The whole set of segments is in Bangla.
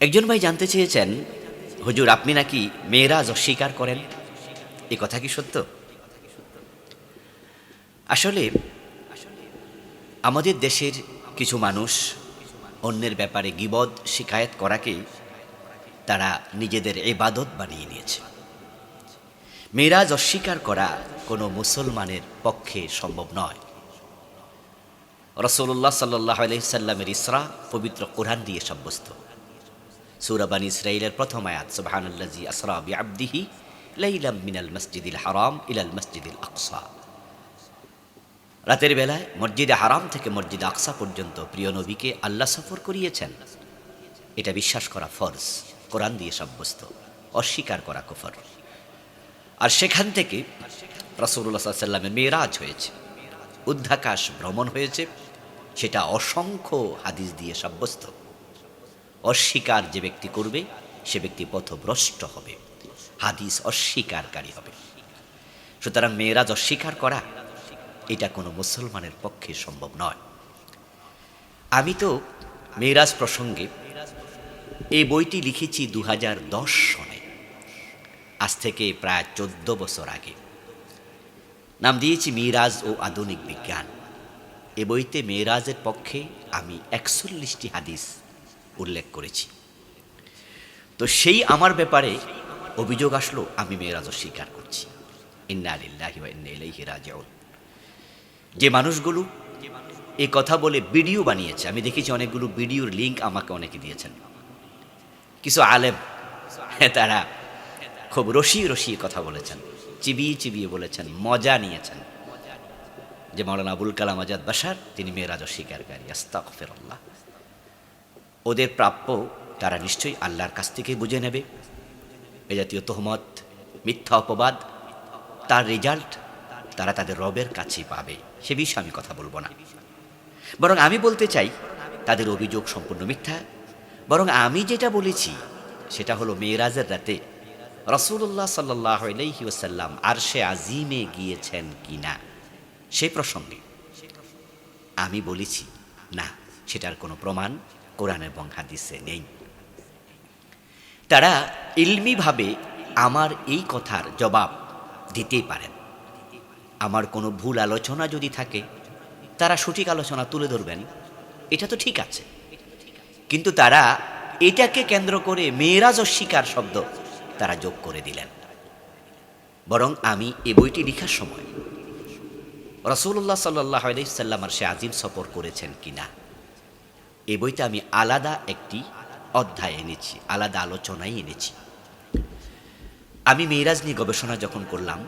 একজন ভাই জানতে চেয়েছেন, হুজুর, আপনি নাকি মেয়েরাজ অস্বীকার করেন? এ কথা কি সত্য? আসলে, আমাদের দেশের কিছু মানুষ অন্যের ব্যাপারে গিবদ শিকায়ত করাকে তারা নিজেদের এবাদত বানিয়ে নিয়েছে। মেয়েরাজ অস্বীকার করা কোনো মুসলমানের পক্ষে সম্ভব নয়। রসুল্লাহ সাল্লাহ আলহিসাল্লামের ইসরা পবিত্র কোরআন দিয়ে সাব্যস্ত। সুরাবান ইসরাইলের প্রথম আয়াত আসরা বি আব্দিহি লাইলাম মিনাল মসজিদিল হারাম ইলাল মসজিদিল আকসা। রাতের বেলায় মসজিদে হারাম থেকে মসজিদে আকসা পর্যন্ত প্রিয় নবীকে আল্লাহ সফর করিয়েছেন। এটা বিশ্বাস করা ফরজ, কোরআন দিয়ে সাব্যস্ত, অস্বীকার করা কুফর। আর সেখান থেকে রসুল্লাহ সাল্লামের মেয়েরাজ হয়েছে, উদ্ধাকাশ ভ্রমণ হয়েছে, সেটা অসংখ্য হাদিস দিয়ে সাব্যস্ত। অস্বীকার যে ব্যক্তি করবে, সে ব্যক্তি পথভ্রষ্ট হবে। হাদিস অস্বীকারী হবে। সুতরাং মেয়েরাজ অস্বীকার করা, এটা কোনো মুসলমানের পক্ষে সম্ভব নয়। আমি তো মেয়েরাজ প্রসঙ্গে এই বইটি লিখেছি দু হাজার দশ সনে। আজ থেকে প্রায় চোদ্দ বছর আগে। নাম দিয়েছি মিরাজ ও আধুনিক বিজ্ঞান। এ বইতে মেয়েরাজের পক্ষে আমি একচল্লিশটি হাদিস উল্লেখ করেছি। তো সেই আমার ব্যাপারে অভিযোগ আসলো, আমি মেয়েরাজ স্বীকার করছি। যে মানুষগুলো এই কথা বলে ভিডিও বানিয়েছে, আমি দেখেছি অনেকগুলো ভিডিওর লিঙ্ক আমাকে অনেকে দিয়েছেন। কিছু আলেম তারা খুব রসিয়ে রসিয়ে কথা বলেছেন, চিবিয়ে চিবিয়ে বলেছেন, মজা নিয়েছেন। যে মৌলানা আবুল কালাম আজাদ বাসার তিনি মেয়েরাজ অস্বীকারী আস্তাক ওদের প্রাপ্য তারা নিশ্চয়ই আল্লাহর কাছ থেকে বুঝে নেবে। এ জাতীয় তহমত, মিথ্যা অপবাদ, তার রেজাল্ট তারা তাদের রবের কাছেই পাবে। সে বিষয়ে আমি কথা বলব না। বরং আমি বলতে চাই, তাদের অভিযোগ সম্পূর্ণ মিথ্যা। বরং আমি যেটা বলেছি, সেটা হলো মেয়েরাজের রাতে রসুল্লাহ সাল্লাহ ওসাল্লাম আর সে আজিমে গিয়েছেন কি না, সে প্রসঙ্গে আমি বলেছি, না, সেটার কোনো প্রমাণ কোরআন এবং হাদিসে নেই। তারা ইলমিভাবে আমার এই কথার জবাব দিতেই পারেন। আমার কোনো ভুল আলোচনা যদি থাকে, তারা সঠিক আলোচনা তুলে ধরবেন, এটা তো ঠিক আছে। কিন্তু তারা এটাকে কেন্দ্র করে মেয়েরাজ অস্বীকার শব্দ তারা যোগ করে দিলেন। বরং আমি এ বইটি লেখার সময় রসুল্লাহ সাল্লাহ আলাইসাল্লামার সে আজিম সফর করেছেন কিনা এ বইতে আমি আলাদা একটি অধ্যায় এনেছি, আলাদা আলোচনাই এনেছি। আমি মেয়েরাজ নিয়ে গবেষণা যখন করলাম,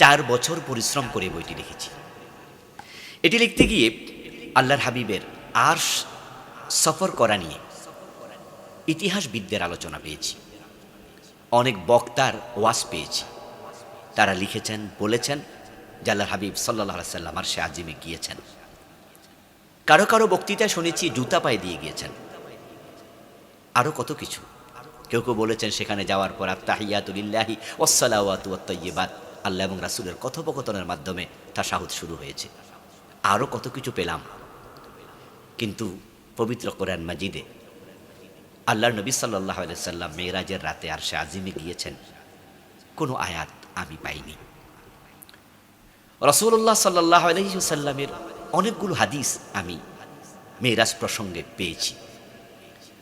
চার বছর পরিশ্রম করে বইটি লিখেছি। এটি লিখতে গিয়ে আল্লাহর হাবিবের আর সফর করা নিয়ে ইতিহাসবিদদের আলোচনা পেয়েছি। অনেক বক্তার ওয়াজ পেয়েছি। তারা লিখেছেন, বলেছেন জাল্লার হাবিব সাল্লাহ সাল্লাম আর সে আজিমে গিয়েছেন। কারও কারও বক্তৃতায় শুনেছি জুতা পায়ে দিয়ে গিয়েছেন। আরও কত কিছু। কেউ কেউ বলেছেন সেখানে যাওয়ার পর আত্মাহিয়াতুলিল্লাহি ওসালাওয়াতুয়াত্তইবাদ আল্লাহ এবং রাসুলের কথোপকথনের মাধ্যমে তা সাহুদ শুরু হয়েছে। আরও কত কিছু পেলাম। কিন্তু পবিত্র কোরআন মাজিদে আল্লাহ নবী সাল্লাহ সাল্লাম মেয়েরাজের রাতে আর সে আজিমে গিয়েছেন। কোনো আয়াত আমি পাইনি। রসুল্লাহ সাল্লাহ আলহিসাল্লামের অনেকগুলো হাদিস আমি মেয়েরাজ প্রসঙ্গে পেয়েছি।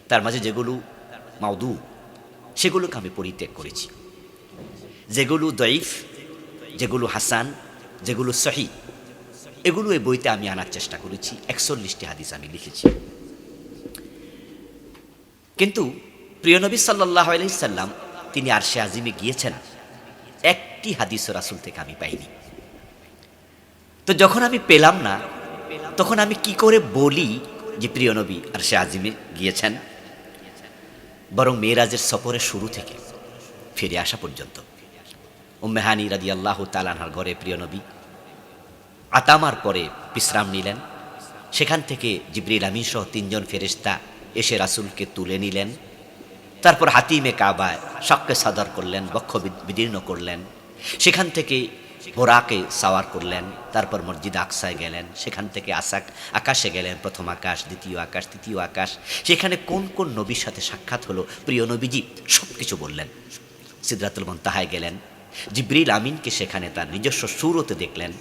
তার মাঝে যেগুলো মাউদু সেগুলোকে আমি পরিত্যাগ করেছি। যেগুলো দইফ যেগুলো হাসান, যেগুলো সহি, এগুলো এই বইতে আমি আনার চেষ্টা করেছি। একচল্লিশটি হাদিস আমি লিখেছি। কিন্তু প্রিয়নবী সাল্লাহ আলহিসাল্লাম তিনি আরশে আজিমে গিয়েছেন। একটি হাদিস রাসুল থেকে আমি পাইনি। তো যখন আমি পেলাম না তখন আমি কি করে বলি যে প্রিয় নবী আর সে আজিমে গিয়েছেন? বরং মেয়েরাজের সফরের শুরু থেকে ফিরে আসা পর্যন্ত। উম্মেহানি রাজি আল্লাহ তালানহার ঘরে প্রিয় নবী আতামার পরে বিশ্রাম নিলেন। সেখান থেকে জিবরিল আমিন সহ তিনজন ফেরেস্তা এসে রাসুলকে তুলে নিলেন। তারপর হাতিমে কাবায় শক্কে সাদর করলেন, বক্ষ বিদীর্ণ করলেন। সেখান থেকে বোরাকে সাওয়ার করলেন, তারপর মসজিদ আকসায় গেলেন, সেখান থেকে আসাক আকাশে গেলেন, প্রথম আকাশ, দ্বিতীয় আকাশ, তৃতীয় আকাশ। সেখানে কোন কোন নবীর সাথে সাক্ষাৎ হলো? প্রিয় নবীজি সব কিছু বললেন। সিদ্ধাতুল মন্তাহায় গেলেন। জিব্রিল আমিনকে সেখানে তার নিজস্ব সুরতে দেখলেন।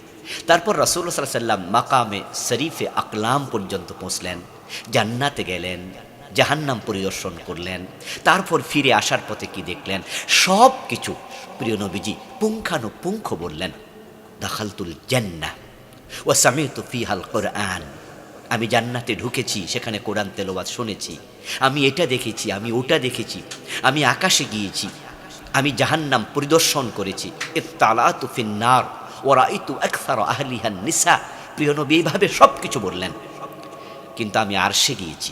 তারপর রসুল্লা সাল্লাম মাকামে শরীফে আকলাম পর্যন্ত পৌঁছলেন। জান্নাতে গেলেন, জাহান্নাম পরিদর্শন করলেন। তারপর ফিরে আসার পথে কি দেখলেন? সব কিছু প্রিয় নবীজি, পুঙ্খানুপুঙ্খ বললেন, দাখালতুল জান্না ও সামিতু ফিহাল কোরআন। আমি জান্নাতে ঢুকেছি, সেখানে কোরআন তেলোবাদ শুনেছি। আমি এটা দেখেছি, আমি ওটা দেখেছি, আমি আকাশে গিয়েছি, আমি জাহান্নাম পরিদর্শন করেছি। এ তালাতু ফিন্নার ওরা ইতু একসার আহলিহান নিসা। প্রিয় নবী, এইভাবে সব কিছু বললেন। কিন্তু আমি আরশে গিয়েছি,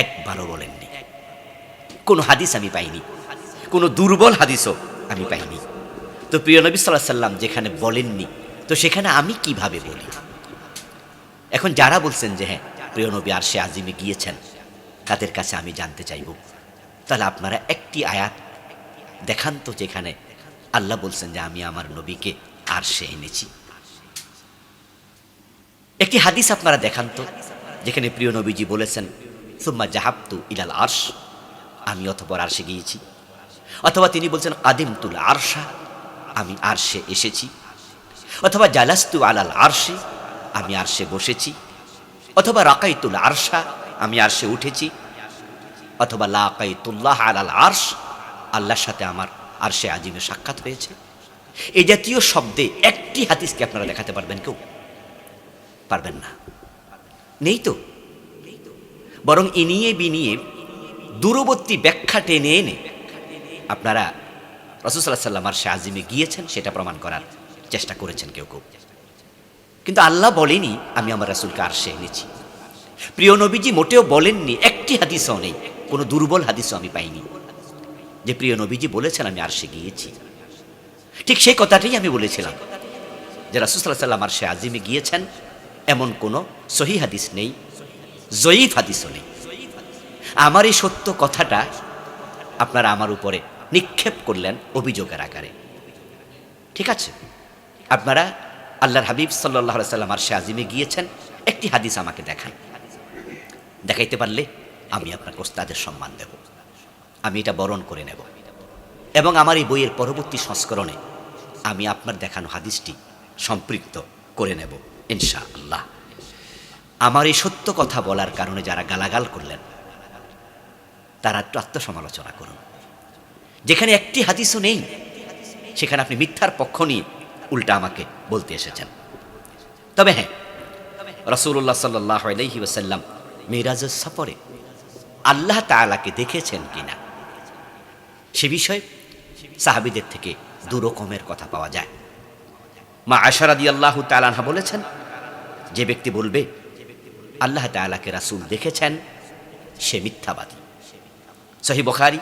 একবারও বলেননি। কোনো হাদিস আমি পাইনি, কোনো দুর্বল হাদিসও আমি পাইনি তো প্রিয় নবী সাল্লাহ সাল্লাম যেখানে বলেননি, তো সেখানে আমি কীভাবে বলি? এখন যারা বলছেন যে হ্যাঁ প্রিয় নবী আর সে আজিমে গিয়েছেন, তাদের কাছে আমি জানতে চাইব। তাহলে আপনারা একটি আয়াত দেখান তো যেখানে আল্লাহ বলছেন যে আমি আমার নবীকে আর সে এনেছি। একটি হাদিস আপনারা দেখান তো, যেখানে প্রিয় নবীজি বলেছেন, সুম্মা জাহাবতু ইলাল আর্শ আমি অথবা আরশে গিয়েছি। অথবা তিনি বলছেন, আদিমতুল আরশা, আমি আরশে এসেছি। অথবা, জালাস্তু আলাল আরশে, আমি আরশে বসেছি। অথবা, রাকাইতুল আরশা, আমি আরশে উঠেছি। অথবা, লাকাইতুল্লাহ আলাল আরশ, আল্লাহর সাথে আমার আরশে আজিমে সাক্ষাৎ হয়েছে। এই জাতীয় শব্দে একটি হাদিসকে আপনারা দেখাতে পারবেন কেউ? পারবেন না। নেই তো? বরং ইনিয়ে বিনিয়ে দূরবর্তী ব্যাখ্যা টেনে এনে আপনারা রসুসাল্লাহ সাল্লাম আর সে আজিমে গিয়েছেন, সেটা প্রমাণ করার চেষ্টা করেছেন কেউ কেউ। কিন্তু আল্লাহ বলেনি, আমি আমার রাসুলকে আর সে এনেছি। প্রিয় নবীজি মোটেও বলেননি, একটি হাদিসও নেই, কোনো দুর্বল হাদিসও আমি পাইনি। যে প্রিয় নবীজি বলেছেন, আমি আর সে গিয়েছি। ঠিক সেই কথাটাই আমি বলেছিলাম, যে রাসুসাল্লাহ সাল্লাম আর সে আজিমে গিয়েছেন, এমন কোনো সহি হাদিস নেই, জয়ীফ হাদিসও নেই। আমার এই সত্য কথাটা আপনারা আমার উপরে নিক্ষেপ করলেন অভিযোগের আকারে। ঠিক আছে? আপনারা আল্লাহর হাবিব সাল্লাহ সাল্লাম আর আজিমে গিয়েছেন, একটি হাদিস আমাকে দেখান। দেখাইতে পারলে আমি আপনাকে ওস্তাদের সম্মান দেব। আমি এটা বরণ করে নেব। এবং আমার এই বইয়ের পরবর্তী সংস্করণে আমি আপনার দেখানো হাদিসটি সম্পৃক্ত করে নেব ইনশা আল্লাহ আমার এই সত্য কথা বলার কারণে যারা গালাগাল করলেন, তারা একটু আত্মসমালোচনা করুন। যেখানে একটি হাদিসও নেই, সেখানে আপনি মিথ্যার পক্ষ নিয়ে উল্টা আমাকে বলতে এসেছেন। তবে হ্যাঁ রসুল্লাহ সাল্লাহ আলহি ওসাল্লাম মিরাজের সফরে আল্লাহ তালাকে দেখেছেন কিনা? সে বিষয়ে সাহাবিদের থেকে দু রকমের কথা পাওয়া যায়। মা আশারাদি আল্লাহ তালানহা বলেছেন, যে ব্যক্তি বলবে, আল্লাহ তালাকে রাসুল দেখেছেন, সে মিথ্যাবাদী। সহি বখারি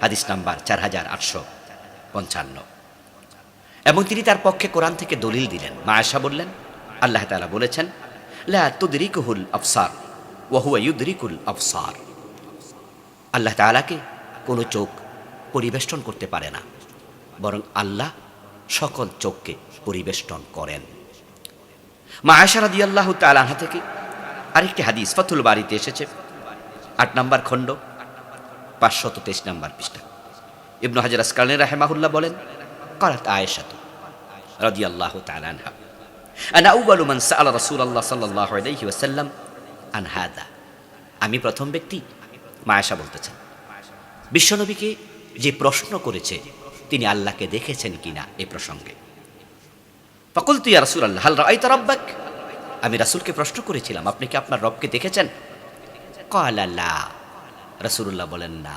হাদিস নাম্বার চার হাজার আটশো পঞ্চান্ন। এবং তিনি তার পক্ষে কোরআন থেকে দলিল দিলেন। মা বললেন, আল্লাহ তালা বলেছেন, লা আফসার ওয়াহুয়া আফসার আল্লাহ তালাকে কোনো চোখ পরিবেষ্টন করতে পারে না, বরং আল্লাহ সকল চোখকে পরিবেষ্টন করেন। মা আয়সা রাদি আল্লাহ তালাহা থেকে আরেকটি হাদিস ফতুল বাড়িতে এসেছে, আট নম্বর খণ্ড। পাঁচশত তেইশ নাম্বার পৃষ্ঠা। ইবনু হাজার আসকালেন রাহেমাহুল্লা বলেন কারাত আয়েশাত রাজি আল্লাহ তালানহা আনা উবালু মান সাল রসুল আল্লাহ সাল্লাহ আলহি ওসাল্লাম আনহাদা আমি প্রথম ব্যক্তি, মায়াশা বলতেছেন। বিশ্বনবীকে যে প্রশ্ন করেছে, তিনি আল্লাহকে দেখেছেন কিনা هل প্রসঙ্গে। ربك أمي رسول আল্লাহ پروشنو كوري রব্বাক? আমি রাসুলকে প্রশ্ন করেছিলাম, আপনি কি আপনার রবকে দেখেছেন? কলালা রাসুল্লাহ বলেন, না।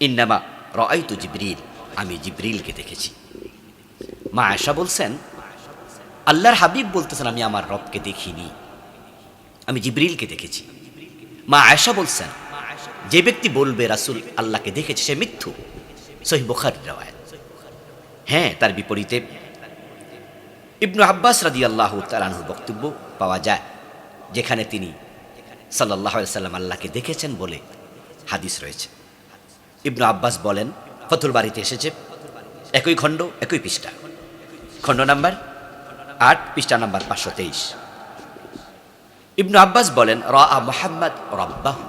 ইন্নামা রাই তু জিবরিল। আমি জিব্রিলকে দেখেছি। মা আয়সা বলছেন, আল্লাহর হাবিব বলতেছেন, আমি আমার রবকে দেখিনি। আমি জিব্রিলকে দেখেছি। মা আয়সা বলছেন, যে ব্যক্তি বলবে রাসুল আল্লাহকে দেখেছে, সে মিথ্যু। সহি বোখার রওয়ায়ত। হ্যাঁ তার বিপরীতে ইবনু আব্বাস রাদি আল্লাহ তালানহুর বক্তব্য পাওয়া যায়, যেখানে তিনি সাল্লাহ সাল্লাম আল্লাহকে দেখেছেন বলে হাদিস রয়েছে। ইবনু আব্বাস বলেন, ফতুল বাড়িতে এসেছে, একই খণ্ড, একই পৃষ্ঠা। খণ্ড নাম্বার আট, পৃষ্ঠা নাম্বার পাঁচশো তেইশ। ইবনু আব্বাস বলেন র আ মোহাম্মদ রব্বাহু।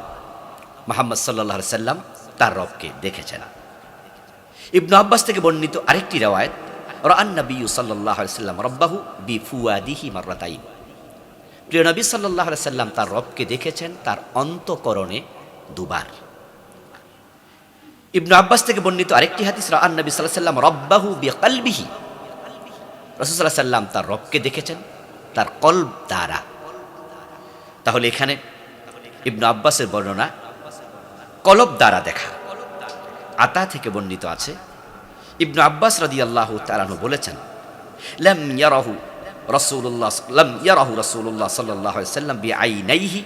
মোহাম্মদ সাল্লাহ সাল্লাম তার রবকে দেখেছেন। ইবনু আব্বাস থেকে বর্ণিত আরেকটি রেওয়ায়ত রান নবী সাল্লাহ সাল্লাম রব্বাহু বি ফুয়াদিহি মার্রাতাইন। প্রিয় নবী সাল্লাহ সাল্লাম তার রবকে দেখেছেন, তার অন্তকরণে দুবার। ইবনু আব্বাস থেকে বর্ণিত আরেকটি হাদিস রান নবী সাল্লাহ সাল্লাম রব্বাহু বি কালবিহি রসুল্লাহ সাল্লাম তার রবকে দেখেছেন, তার কল্ব দ্বারা। তাহলে এখানে ইবনু আব্বাসের বর্ণনা কলব দ্বারা দেখা। আতা থেকে বর্ণিত আছে, ইবনু আব্বাস রাদি আল্লাহ তালানু বলেছেন, লাম ইয়ারাহু রাসূলুল্লাহ লাম ইয়ারাহু রাসূলুল্লাহ সাল্লাল্লাহু আলাইহি সাল্লাম বিআইনাইহি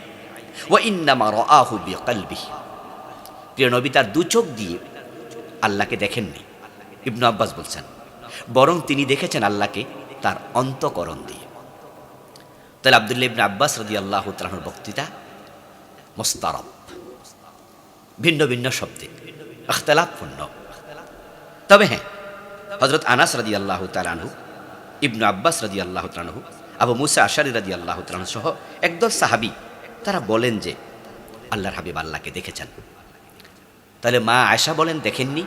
ওয়া ইন্নামা রাআহু বিকলবিহি। প্রিয় নবী, তার দু চোখ দিয়ে আল্লাহকে দেখেননি। ইবনু আব্বাস বলছেন, বরং তিনি দেখেছেন আল্লাহকে তার অন্তকরণ দিয়ে। তাহলে আবদুল্লাহ ইবনে আব্বাস রাদি আল্লাহ তালাহুর বক্তৃতা মোস্তারব। ভিন্ন ভিন্ন শব্দে আখতালাপূর্ণ তবে হ্যাঁ হজরত আনাস রাদি আল্লাহ তালানহু ইবনু আব্বাস রাদি আল্লাহ তালানহু আবু মুসা আশারি রাদি আল্লাহ তালানহু সহ একদল সাহাবি, তারা বলেন যে, আল্লাহর হাবিব আল্লাহকে দেখেছেন। তাহলে মা আয়সা বলেন দেখেননি?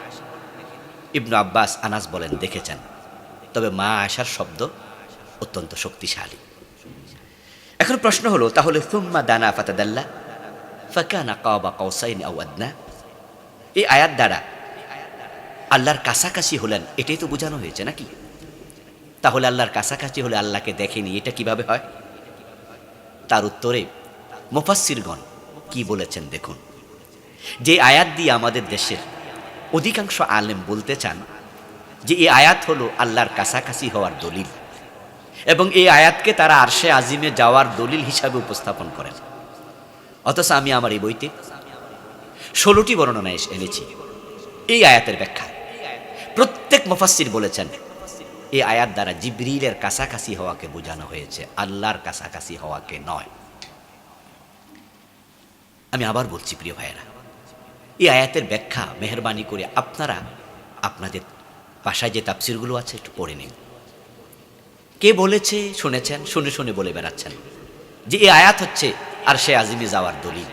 ইবনু আব্বাস আনাস বলেন দেখেছেন। তবে মা আয়সার শব্দ অত্যন্ত শক্তিশালী। এখন প্রশ্ন হলো, তাহলে সুম্মা দানা ফাতাদাল্লা, ফাকানা কাবা কৌসাইন আউ আদনা। এই আয়াত দ্বারা আল্লাহর কাছাকাছি হলেন, এটাই তো বোঝানো হয়েছে নাকি? তাহলে আল্লাহর কাছাকাছি হলে আল্লাহকে দেখেনি, এটা কীভাবে হয়? তার উত্তরে, মুফাসসিরগণ কি বলেছেন দেখুন। যে আয়াত দিয়ে আমাদের দেশের অধিকাংশ আলেম বলতে চান যে এই আয়াত হলো আল্লাহর কাছাকাছি হওয়ার দলিল এবং এই আয়াতকে তারা আরশে আজিমে যাওয়ার দলিল হিসাবে উপস্থাপন করেন। অথচ আমি আমার এই বইতে ষোলোটি বর্ণনা এনেছি। এই আয়াতের ব্যাখ্যা। প্রত্যেক মুফাসসির বলেছেন এই আয়াত দ্বারা জিবরিলের কাছাকাছি হওয়াকে বোঝানো হয়েছে, আল্লাহর কাছাকাছি হওয়াকে নয়। আমি আবার বলছি, প্রিয় ভাইয়েরা, এই আয়াতের ব্যাখ্যা মেহরবানি করে আপনারা আপনাদের বাসায় যে তাফসিরগুলো আছে একটু পড়ে নিন। কে বলেছে, শুনেছেন? শুনে শুনে বলে বেড়াচ্ছেন যে এই আয়াত হচ্ছে আর সে আজিমে যাওয়ার দলিল।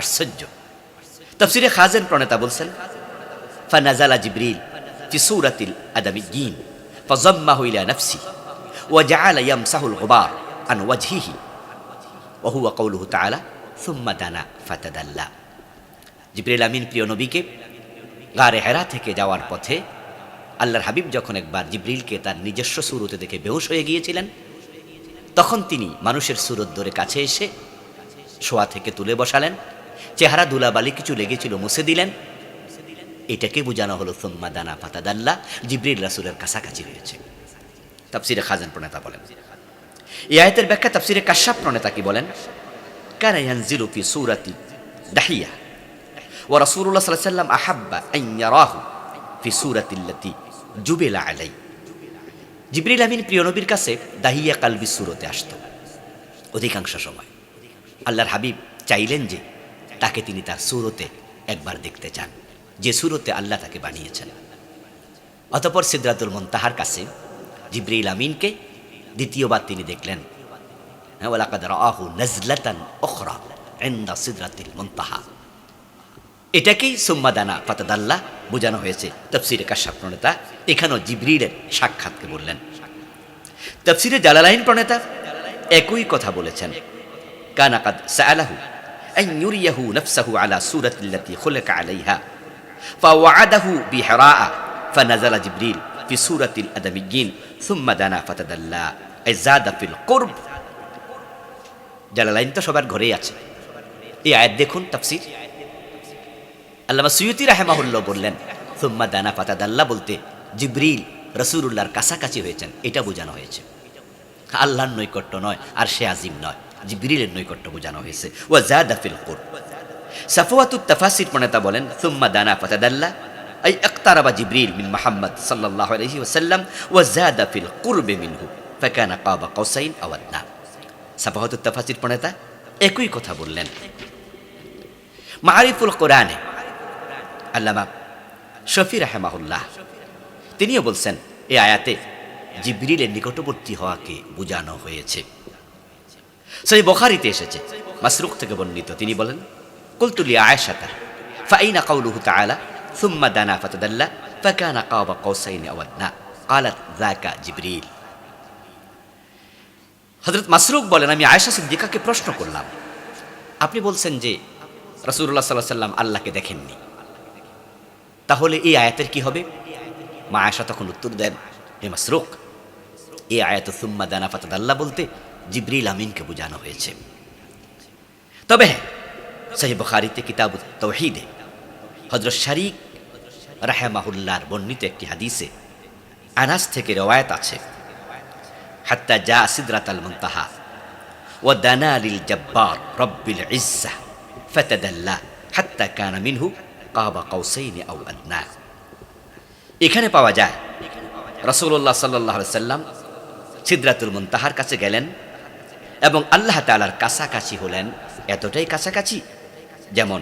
আশ্চর্য। তফসিরে খাজেন প্রণেতা বলছেন, ফানাজালা জিবরিল ফি সূরাতিল আদামিয়্যিন ফাযাম্মাহু ইলা নাফসি ওয়া জাআলা ইয়ামসাহুল গুবার আন ওয়াজহিহি। ওয়া হুয়া কাওলুহু তাআলা, সুম্মা দানা ফাতাদাল্লা। জিবরিল আমিন, প্রিয় নবীকে, গারে হেরা থেকে যাওয়ার পথে আল্লাহর হাবিব যখন একবার জিবরিলকে তার নিজস্ব সুরতে দেখে বেহুশ হয়ে গিয়েছিলেন, তখন তিনি মানুষের সুরত ধরে কাছে এসে শোয়া থেকে তুলে বসালেন, চেহারা দুলাবালি কিছু লেগেছিল মুছে দিলেন এটাকে বোঝানো হলো, সুম্মা দানা ফাতাদাল্লা জিবরিল রাসুলের কাছাকাছি হয়েছে। তাফসিরে খাজান প্রণেতা বলেন। এই আয়তের ব্যাখ্যা তাফসিরে কাশ্যাপ প্রণেতা কি বলেন, কানা ইয়ানজিলু ফি সূরাতি দাহিয়া, ওয়া রাসূলুল্লাহ সাল্লাল্লাহু আলাইহি ওয়াসাল্লাম আহাব্বা আন ইয়ারাহু ফি সূরাতিল্লাতি জুবিলা আলাই জিবরিল আমিন প্রিয় নবীর কাছে দাহিয়া কালবি সুরতে আসতো, অধিকাংশ সময়। আল্লাহর হাবিব চাইলেন যে তাকে তিনি তার সুরতে একবার দেখতে চান। যে সুরতে আল্লাহ তাকে বানিয়েছেন। অতপর সিদ্ধাতুল মন্তাহার কাছে জিব্রিল আমিনকে দ্বিতীয়বার তিনি দেখলেন। হ্যাঁ, এটাকেই সুম্মাদানা ফাতাদাল্লাহ বোঝানো হয়েছে তফসিরে কাশ্যাপ প্রণেতা। এখানেও জিবরিলের সাক্ষাৎকে বললেন। তফসিরে জালালাইন প্রণেতা একই কথা বলেছেন। কানাকাদ সাআলাহু আন ইউরিয়াহু নাফসাহু আলা সূরাতিল্লাতী খুলিকা আলাইহা। فوعده بحراء فنزل جبريل في سورة الأدميين ثم دنا فتدلى أي زاد في القرب জালালাইন তো সবার ঘরেই আছে এই আয়াত দেখুন তাফসির আল্লামা সুয়ুতি রাহেমাহুল্লাহ বললেন সুম্মা দানা ফাতাদাল্লাহ বলতে জিবরিল রসুল্লাহর কাছাকাছি হয়েছেন এটা বোঝানো হয়েছে আল্লাহর নৈকট্য নয় আর সে আজিম নয় জিবরিলের নৈকট্য বোঝানো হয়েছে ও জাদা ফিল কুর তাফাসির বলেন, সুম্মা দানা ফাতাদাল্লাহ আই আক্তারাবা জিবরিল মিন মুহাম্মদ সাল্লাল্লাহু আলাইহি ওয়াসাল্লাম ওয়া জাদা ফিল কুরবে মিনহু, ফাকানা কাবা কাউসাইন আও আদনা। তাফাসির একই কথা বললেন। মারিফুল কোরআনে, আল্লামা শফি রাহেমাহুল্লাহ, তিনিও বলছেন এই আয়াতে জিবরিলের নিকটবর্তী হওয়াকে বোঝানো হয়েছে। সেই বখারিতে এসেছে মাসরুক থেকে বর্ণিত, তিনি বলেন কুলতুলি আয়েশাতা ফাইনা কাউলুহু তাআলা ثم دنا فتدلى فكان قاب قوسين او ادنى قالت ذاك জিবরিল হযরত মাসরুক বলেন আমি আয়েশা সিদ্দিকাকে প্রশ্ন করলাম আপনি বলছেন যে রাসূলুল্লাহ সাল্লাল্লাহু আলাইহি সাল্লাম আল্লাহকে দেখেননি তাহলে এই আয়াতের কি হবে মা আয়েশা তখন উত্তর দেন হে মাসরুক এই আয়াত সুম্মা দানা ফাতাদাল্লাহ বলতে জিবরিল আমিনকে বোঝানো হয়েছে তবে হ্যাঁ সহি বখারিতে কিতাব তৌহিদে হজরত শারিক রাহেমাহুল্লার বর্ণিত একটি হাদিসে আনাস থেকে রওয়ায়ত আছে, হাত্তা যা সিদরাত আল মুনতাহা ও দানা লিল জব্বার রব্বিল ইজ্জা ফাতাদাল্লা হাত্তা কানা মিনহু কাবা কাউসাইনি আও আদনা। এখানে পাওয়া যায় রসুল্লাহ সাল্লাহ সাল্লাম সিদ্রাতুল মুনতাহার কাছে গেলেন এবং আল্লাহ তালার কাছাকাছি হলেন। এতটাই কাছাকাছি যেমন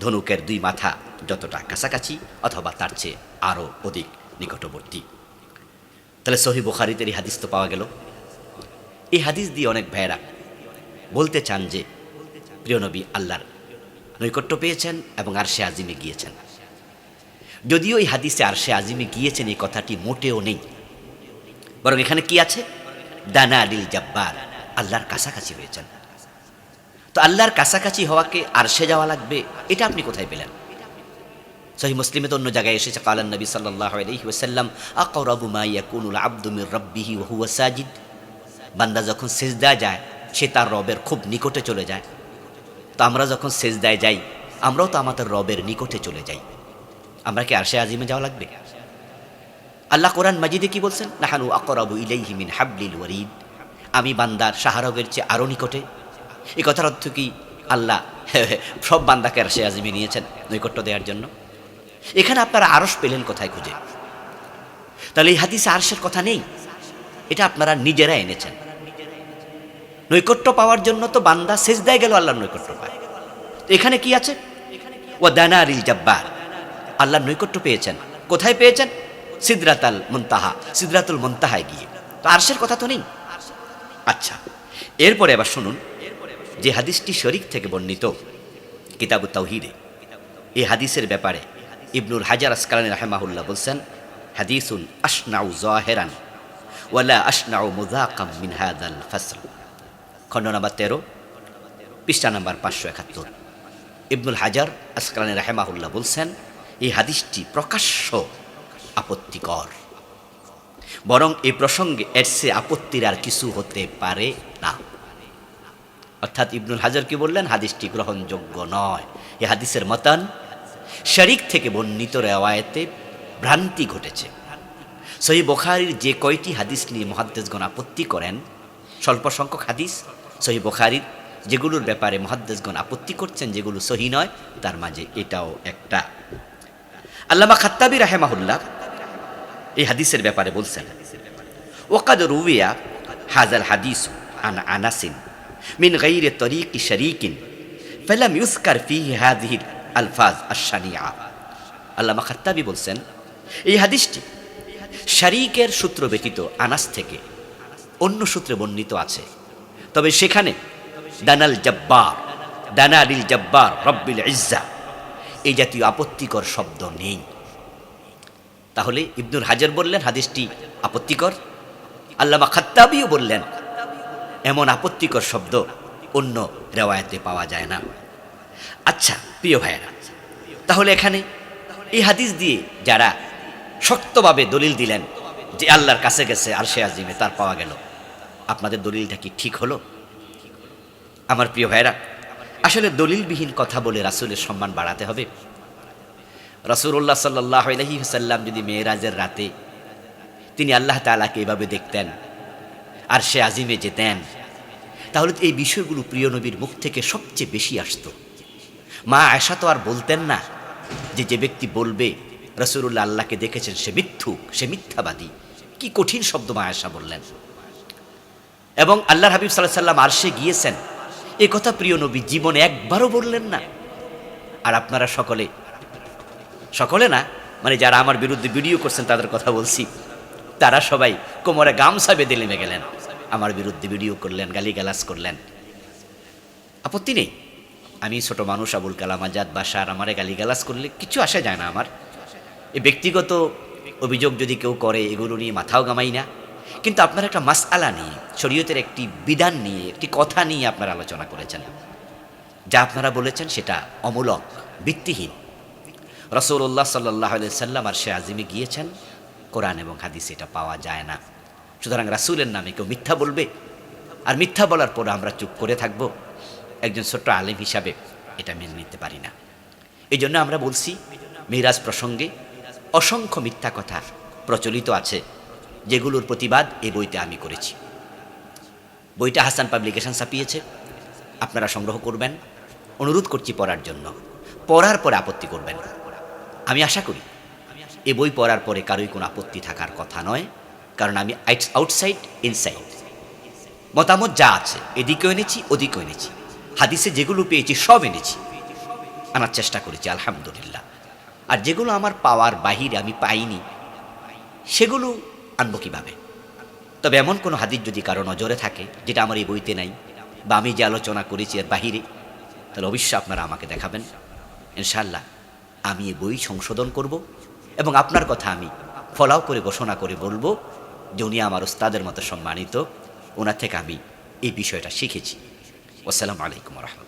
ধনুকের দুই মাথা যতটা কাছাকাছি অথবা তার চেয়ে আরও অধিক নিকটবর্তী। তাহলে সহি বুখারিদের এই হাদিস তো পাওয়া গেল। এই হাদিস দিয়ে অনেক ভাইয়েরা বলতে চান যে, প্রিয় নবী, আল্লাহর নৈকট্য পেয়েছেন এবং আর সে আজিমে গিয়েছেন। যদিও এই হাদিসে আর সে আজিমে গিয়েছেন, এই কথাটি মোটেও নেই। বরং এখানে কি আছে? দানা আলিল জাব্বার, আল্লাহর কাছাকাছি হয়েছেন তো আল্লাহর কাছাকাছি হওয়াকে আর সে যাওয়া লাগবে, এটা আপনি কোথায় পেলেন? সহি মুসলিমে তো অন্য জায়গায় এসেছে কালান নবী সাল্লাহ আলহি ওসাল্লাম আকরাবু মা ইয়াকুনুল আব্দু মির রব্বিহি হুয়া সাজিদ? বান্দা যখন সেজদা যায়, সে তার রবের খুব নিকটে চলে যায়। তো আমরা যখন সেজদায় যাই, আমরাও তো আমাদের রবের নিকটে চলে যাই। আমরা কি আরশে আজিমে যাওয়া লাগবে? আল্লাহ কোরআন মাজিদে কি বলছেন? নাহানু আকরাবু ইলাইহি মিন হাবলিল ওয়ারিদ। আমি বান্দার শাহরগের চেয়ে আরও নিকটে। এই কথার অর্থ কি? আল্লাহ সব বান্দাকে আরশে আজিমে নিয়েছেন নৈকট্য দেওয়ার জন্য। এখানে আপনারা আরস পেলেন কোথায় খুঁজে? তাহলে এই হাদিসে আরশের কথা নেই? এটা আপনারা নিজেরা এনেছেন। নৈকট্য পাওয়ার জন্য তো বান্দা সেজদায় গেল, আল্লাহর নৈকট্য পায়। এখানে কি আছে? ও দানারিল জাব্বার। আল্লাহর নৈকট্য পেয়েছেন। কোথায় পেয়েছেন? সিদরাতাল মুনতাহা, সিদরাতুল মুনতাহায় গিয়ে। তো আরশের কথা তো নেই? আচ্ছা এরপরে আবার শুনুন। যে হাদিসটি শরিক থেকে বর্ণিত কিতাবু তাওহিদে। এই হাদিসের ব্যাপারে ইবনুল হাজার আসকালানি রাহেমাহুল্লাহ বলছেন, হাদিসুন আশনাউ জাহেরান ওয়ালা আশনাউ মুজাকাম মিন হাদাল ফসল। খণ্ড নাম্বার তেরো, পৃষ্ঠা নাম্বার পাঁচশো একাত্তর। ইবনুল হাজার আসকালানি রাহেমাহুল্লাহ বলছেন, এই হাদিসটি প্রকাশ্য আপত্তিকর। বরং এ প্রসঙ্গে এর সে আপত্তির আর কিছু হতে পারে না। অর্থাৎ ইবনুল হাজার কি বললেন? হাদিসটি গ্রহণযোগ্য নয়। এ হাদিসের মতান, শরিক থেকে বর্ণিত রেওয়ায়তে ভ্রান্তি ঘটেছে। সহি বখারির যে কয়টি হাদিস নিয়ে মহাদ্দেশগণ আপত্তি করেন, স্বল্প সংখ্যক হাদিস, সহি বখারির যেগুলোর ব্যাপারে মহাদ্দেশগণ আপত্তি করছেন যেগুলো সহি নয়, তার মাঝে এটাও একটা। আল্লামা খাত্তাবি রাহেমাহুল্লাহ এই হাদিসের ব্যাপারে বলছেন ওকাদ রুবিয়া হাজার হাদিস আন আনাসিন। মিন গাইরে তরিক শরিকিন ফেলাম ইউসকার ফি হাদিহির আলফাজ আশানিয়া আল্লামা খাত্তাবি বলছেন, এই হাদিসটি শারিকের সূত্র ব্যতীত আনাস থেকে অন্য সূত্রে বর্ণিত আছে। তবে সেখানে দানাল জব্বার, দানালিল জব্বার, রব্বিল ইজ্জা এই জাতীয় আপত্তিকর শব্দ নেই। তাহলে ইবনুল হাজার বললেন, হাদিসটি আপত্তিকর? আল্লামা খাত্তাবিও বললেন এমন আপত্তিকর শব্দ অন্য রেওয়ায়তে পাওয়া যায় না। আচ্ছা প্রিয় ভাইয়েরা, তাহলে এখানে এই হাদিস দিয়ে যারা শক্তভাবে দলিল দিলেন যে আল্লাহর কাছে গেছে আর সে আজিমে, তার পাওয়া গেল, আপনাদের দলিলটা কি ঠিক হলো? আমার প্রিয় ভাইয়েরা, আসলে দলিলবিহীন কথা বলে রাসুলের সম্মান বাড়াতে হবে। রসুল্লাহ সাল্লাহ সাল্লাম যদি মেয়েরাজের রাতে তিনি আল্লাহ তালাকে এভাবে দেখতেন আর সে আজিমে যেতেন তাহলে এই বিষয়গুলো প্রিয় নবীর মুখ থেকে সবচেয়ে বেশি আসতো। মা আয়সা তো আর বলতেন না যে যে ব্যক্তি বলবে রসুল্লাহ আল্লাহকে দেখেছেন, সে মিথ্যুক, সে মিথ্যাবাদী। কি কঠিন শব্দ মা আয়সা বললেন। এবং আল্লাহ হাবিব সাল্লাহ সাল্লাম আর সে গিয়েছেন। এ কথা প্রিয় নবী জীবনে একবারও বললেন না। আর আপনারা সকলে সকলে না মানে যারা আমার বিরুদ্ধে ভিডিও করছেন তাদের কথা বলছি, তারা সবাই কোমরে গামছা বেঁধে নেমে গেলেন। আমার বিরুদ্ধে ভিডিও করলেন, গালিগালাজ করলেন। আপত্তি নেই। আমি ছোট মানুষ, আবুল কালাম আজাদ বাসার আমারে গালিগালাজ করলে কিছু আসে যায় না আমার। এই ব্যক্তিগত অভিযোগ যদি কেউ করে, এগুলো নিয়ে মাথাও গামাই না। কিন্তু আপনারা একটা মাসআলা নিয়ে, শরীয়তের একটি বিধান নিয়ে, একটি কথা নিয়ে আপনারা আলোচনা করেছেন। যা আপনারা বলেছেন সেটা অমূলক, ভিত্তিহীন। রসৌল্লাহ সাল্লাহ সাল্লাম আর সে আজিমে গিয়েছেন। কোরআন এবং হাদিস এটা পাওয়া যায় না। সুতরাং রাসুলের নামে কেউ মিথ্যা বলবে? আর মিথ্যা বলার পর আমরা চুপ করে থাকব। একজন ছোট্ট আলেম হিসাবে এটা মেনে নিতে পারি না। এই জন্য আমরা বলছি, মিরাজ প্রসঙ্গে অসংখ্য মিথ্যা কথা প্রচলিত আছে, যেগুলোর প্রতিবাদ এই বইতে আমি করেছি। বইটা হাসান পাবলিকেশন ছাপিয়েছে। আপনারা সংগ্রহ করবেন। অনুরোধ করছি পড়ার জন্য। পড়ার পরে আপত্তি করবেন আমি আশা করি, এ বই পড়ার পরে কারোই কোনো আপত্তি থাকার কথা নয়। কারণ আমি আউটসাইড ইনসাইড মতামত যা আছে, এদিকেও এনেছি, ওদিকেও এনেছি। হাদিসে যেগুলো পেয়েছি, সব এনেছি। আনার চেষ্টা করেছি, আলহামদুলিল্লাহ। আর যেগুলো আমার পাওয়ার বাহিরে আমি পাইনি, সেগুলো আনব কীভাবে? তবে এমন কোনো হাদিস যদি কারও নজরে থাকে, যেটা আমার এই বইতে নাই, বা আমি যে আলোচনা করেছি এর বাহিরে, তাহলে অবশ্যই আপনারা আমাকে দেখাবেন। ইনশাল্লাহ আমি এই বই সংশোধন করব এবং আপনার কথা আমি ফলাও করে ঘোষণা করে বলব। যে উনি আমার ওস্তাদের মতো সম্মানিত, ওনার থেকে আমি এই বিষয়টা শিখেছি। আসসালামু আলাইকুম রহমতুল্লাহ।